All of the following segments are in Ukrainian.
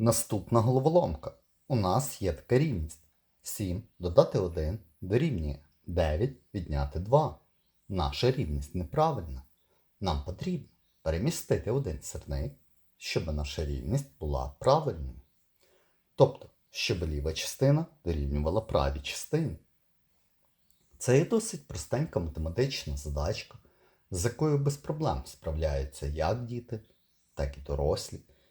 Наступна головоломка. У нас є така рівність. 7 додати 1 дорівнює 9 відняти 2. Наша рівність неправильна. Нам потрібно перемістити один сірник, щоб наша рівність була правильною. Тобто, щоб ліва частина дорівнювала правій частині. Це є досить простенька математична задачка, з якою без проблем справляються як діти, так і дорослі.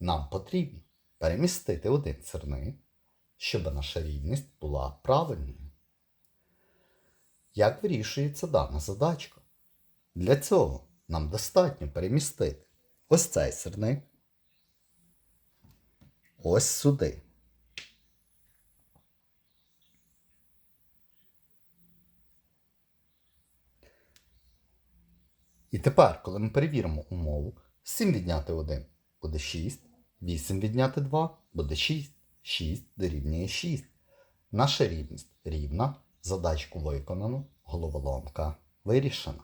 Нам потрібно перемістити один сирник, щоб наша рівність була правильною. Як вирішується дана задачка? Для цього нам достатньо перемістити ось цей сирник ось сюди. І тепер, коли ми перевіримо умову, 7 відняти 1 буде 6, 8 відняти 2 буде 6, 6 дорівнює 6. Наша рівність рівна, задачку виконано, головоломка вирішена.